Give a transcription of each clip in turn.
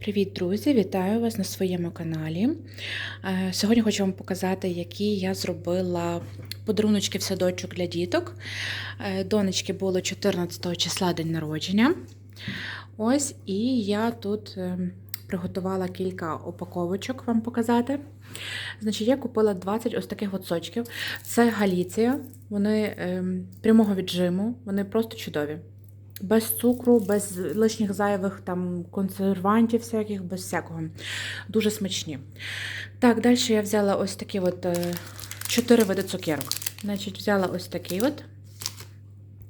Привіт, друзі! Вітаю вас на своєму каналі. Е, Сьогодні хочу вам показати, які я зробила подаруночки в садочок для діток. Е, Донечки було 14 числа день народження. Ось, і я тут е, приготувала кілька упаковочок вам показати. Значить, я купила 20 ось таких от сочків. Це Галіція, вони ем, прямого віджиму, вони просто чудові. Без цукру, без лишніх зайвих там консервантів, всяких, без всякого. Дуже смачні. Так, далі я взяла ось такі от е, чотири види цукерок. Значить, взяла ось такий от.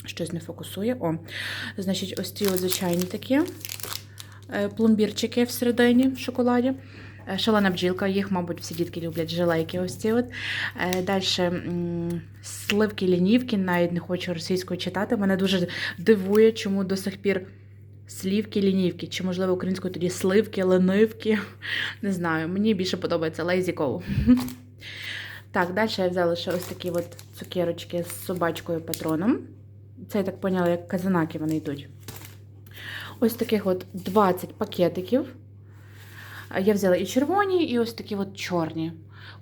Щось не фокусує. О, значить, ось ці от звичайні такі е, пломбірчики всередині в шоколаді. Е, Шалена бджілка, їх, мабуть, всі дітки люблять жилейки. ось ці от. Далі сливки лінівки, навіть не хочу російською читати. Мене дуже дивує, чому до сих пір слівки лінівки, чи, можливо, українською тоді сливки, ленивки. Не знаю, мені більше подобається go. Так, далі я взяла ще ось такі от цукерочки з собачкою патроном. Це я так поняла, як казанаки вони йдуть. Ось таких от 20 пакетиків. Я взяла і червоні, і ось такі от чорні.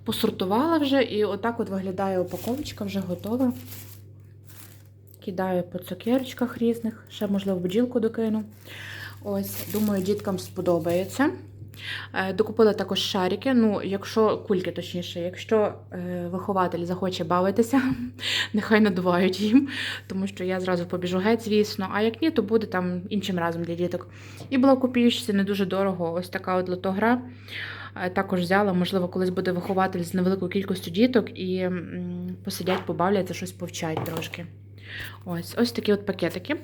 Посортувала вже, і отак от виглядає упаковочка, вже готова. Кидаю по цукерочках різних, ще, можливо, бджілку докину. Ось, думаю, діткам сподобається. Е, Докупила також шарики, ну, якщо кульки, точніше, якщо е, вихователь захоче бавитися, нехай надувають їм, тому що я зразу побіжу геть, звісно. А як ні, то буде там іншим разом для діток. І була в не дуже дорого. Ось така от лотогра. Е, Також взяла, можливо, колись буде вихователь з невеликою кількістю діток і посидять, побавляться, щось повчать трошки. Ось ось такі от пакетики.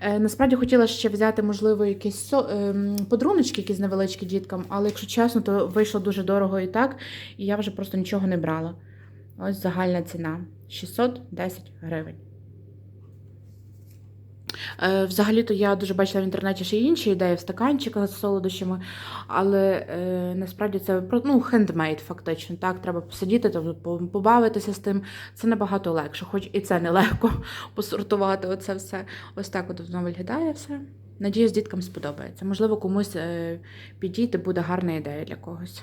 Е, насправді хотіла ще взяти, можливо, якісь со, ем, подаруночки, якісь невеличкі діткам, але якщо чесно, то вийшло дуже дорого і так, і я вже просто нічого не брала. Ось загальна ціна 610 гривень. Е, Взагалі-то я дуже бачила в інтернеті ще інші ідеї в стаканчиках з солодощами, але е, насправді це ну, хендмейд, фактично. Так, треба посидіти, побавитися з тим. Це набагато легше, хоч і це нелегко посортувати оце все. Ось так от воно виглядає все. Надіюсь, діткам сподобається. Можливо, комусь е, підійти буде гарна ідея для когось.